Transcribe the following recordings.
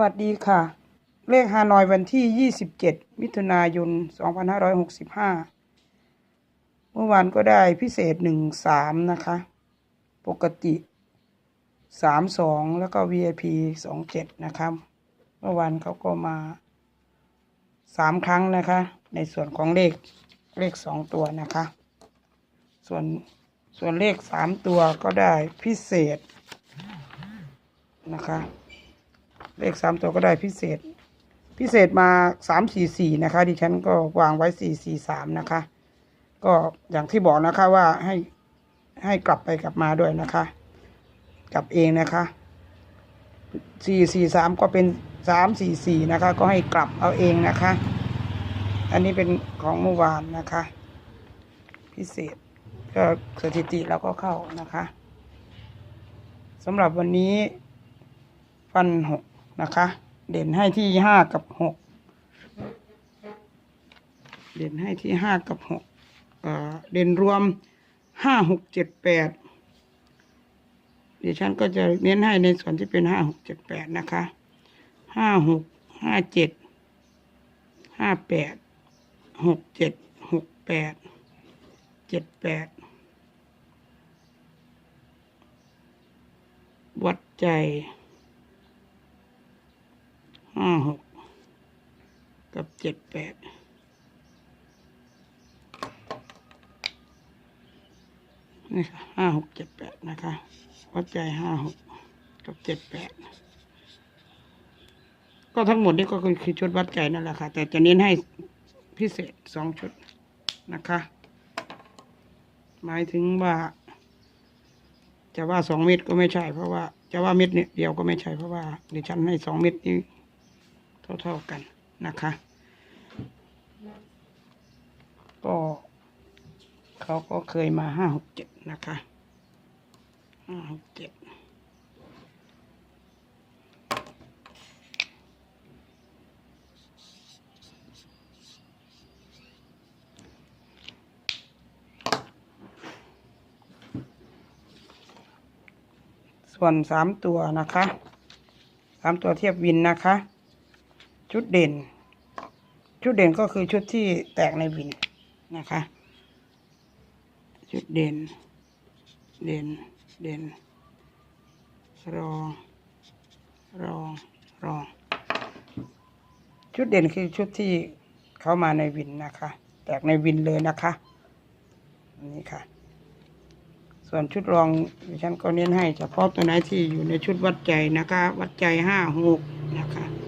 วัสดีค่ะ เลขฮานอยวันที่ 27 มิถุนายน 2565 เมื่อวานก็ได้พิเศษ 13 นะคะ ปกติ 32 แล้วก็ VIP 27 นะคะเมื่อวานเขาก็มา 3 ครั้งนะคะ ในส่วนของเลขเลข 2 ตัวนะคะ ส่วนส่วนเลข 3 ตัวก็ได้พิเศษนะคะ เลขสามตัวก็ได้พิเศษ พิเศษมาสามสี่สี่นะคะ ดิฉันก็วางไว้สี่สี่สามนะคะ ก็อย่างที่บอกนะคะว่าให้ให้กลับไปกลับมาด้วยนะคะ กลับเองนะคะสี่สี่สามก็เป็นสามสี่สี่นะคะ ก็ให้กลับเอาเองนะคะ อันนี้เป็นของเมื่อวานนะคะ พิเศษก็สถิติเราก็เข้านะคะสำหรับวันนี้ฟันหก นะคะ เด่นให้ที่ห้ากับหกเด่นให้ที่ห้ากับหกเด่นรวมห้าหกเจ็ดแปดดิฉันก็จะเน้นให้ในส่วนที่เป็นห้าหกเจ็ดแปดนะคะห้าหกห้าเจ็ดห้าแปดหกเจ็ดหกแปดเจ็ดแปดวัดใจ ห้าหกกับเจ็ดแปดนี่ค่ะห้าหกเจ็ดแปดนะคะวัดใจห้าหกกับเจ็ดแปดก็ทั้งหมดนี่ก็คือชุดวัดใจนั่นแหละค่ะ แต่จะเน้นให้พิเศษสองชุดนะคะ หมายถึงว่า จะว่าสองเม็ดก็ไม่ใช่เพราะว่า จะว่าเม็ดเดียวก็ไม่ใช่เพราะว่าดิฉันให้สองเม็ดนี้ เท่าๆกันนะคะ ก็เขาก็เคยมาห้าหกเจ็ดนะคะห้าหกเจ็ดส่วนสามตัวนะคะสามตัวเทียบวินนะคะ ชุดเด่น ชุดเด่นก็คือชุดที่แตกในวินนะคะ ชุดเด่น เด่น เด่น รองรองรองชุดเด่นคือชุดที่เข้ามาในวินนะคะ แตกในวินเลยนะคะนนี้ค่ะ ส่วนชุดรองดิฉันก็เน้นให้เฉพาะตัวไหนที่อยู่ในชุดวัดใจนะคะ วัดใจห้าหกนะคะ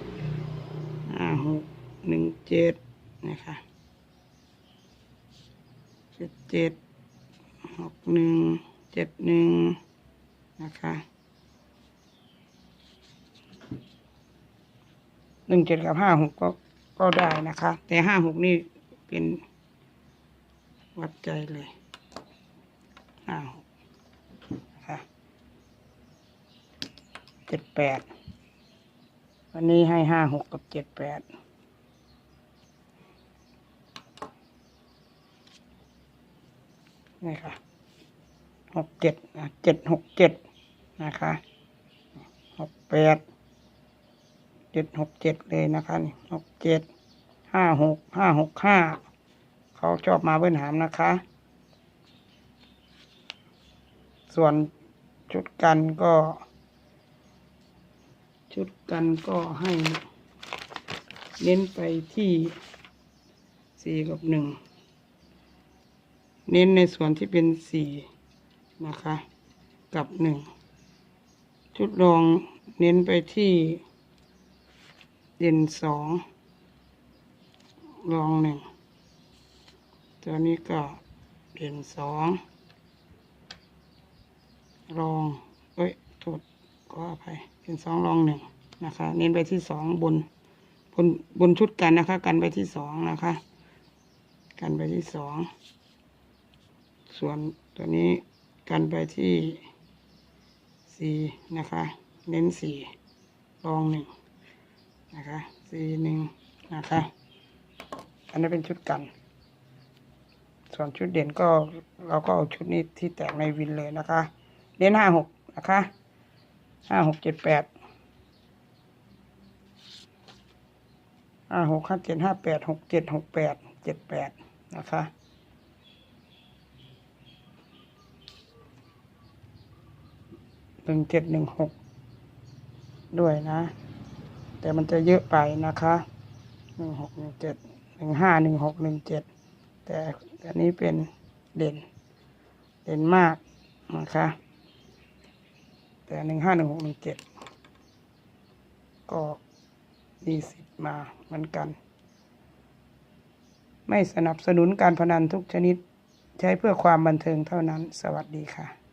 เจ็ดนะคะเจ็ดเจ็ดหกหนึ่งเจ็ดหนึ่งนะคะหนึ่งเจ็ดกับห้าหกก็ก็ได้นะคะ แต่ห้าหกนี่เป็นวัดใจเลยห้าหกนะคะเจ็ดแปดวันนี้ให้ห้าหกกับเจ็ดแปด นี่ค่ะหกเจ็ดนะเจ็ดหกเจ็ดนะคะหกแปดเจ็ดหกเจ็ดเลยนะคะนี่หกเจ็ดห้าหกห้าหกห้าเขาชอบมาเบิ้ลหามนะคะ ส่วนชุดกันก็ ชุดกันก็ให้ เน้นไปที่สี่กับหนึ่ง เน้นในส่วนที่เป็นสี่นะคะ กับหนึ่งชุดรองเน้นไปที่เด่นสองรองหนึ่งตัวนี้ก็เด่นสองรองเอ้ยโทษก็อภัยเป็นสองรองหนึ่งนะคะ เน้นไปที่สองบนบนบนชุดกันนะคะ กันไปที่สองนะคะ กันไปที่สอง ส่วนตัวนี้กันไปที่สี่นะคะ เน้นสี่รองหนึ่งนะคะสี่หนึ่งนะคะ อันนี้เป็นชุดกัน ส่วนชุดเด่นก็เราก็เอาชุดนี้ที่แตกในวินเลยนะคะ เน้นห้าหกนะคะห้าหกเจ็ดแปดห้าหกห้าเจ็ดห้าแปดหกเจ็ดหกแปดเจ็ดแปดนะคะ หนึ่งเจ็ดหนึ่งหกด้วยนะ แต่มันจะเยอะไปนะคะหนึ่งหกหนึ่งเจ็ดหนึ่งห้าหนึ่งหกหนึ่งเจ็ดแต่อันนี้เป็นเด่น เด่นมากนะคะ แต่หนึ่งห้าหนึ่งหกหนึ่งเจ็ดก็มีสิทธิ์มาเหมือนกัน ไม่สนับสนุนการพนันทุกชนิดใช้เพื่อความบันเทิงเท่านั้น สวัสดีค่ะ